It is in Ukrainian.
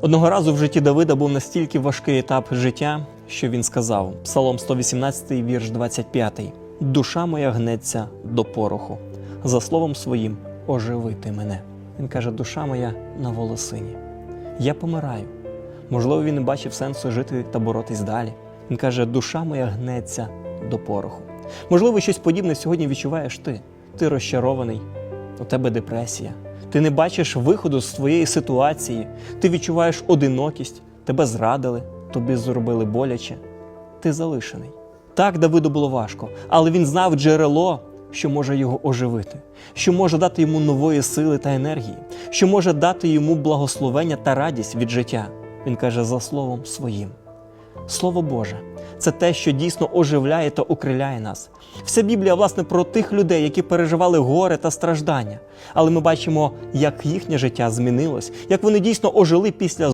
Одного разу в житті Давида був настільки важкий етап життя, що він сказав: Псалом 118, вірш 25. Душа моя гнеться до пороху, за словом своїм оживити мене. Він каже, душа моя на волосині. Я помираю. Можливо, він не бачив сенсу жити та боротись далі. Він каже, душа моя гнеться до пороху. Можливо, щось подібне сьогодні відчуваєш ти. Ти розчарований, у тебе депресія. Ти не бачиш виходу з твоєї ситуації, ти відчуваєш одинокість, тебе зрадили, тобі зробили боляче. Ти залишений. Так Давиду було важко, але він знав джерело, що може його оживити, що може дати йому нової сили та енергії, що може дати йому благословення та радість від життя. Він каже за словом своїм. Слово Боже, це те, що дійсно оживляє та укриляє нас. Вся Біблія, власне, про тих людей, які переживали горе та страждання. Але ми бачимо, як їхнє життя змінилось, як вони дійсно ожили після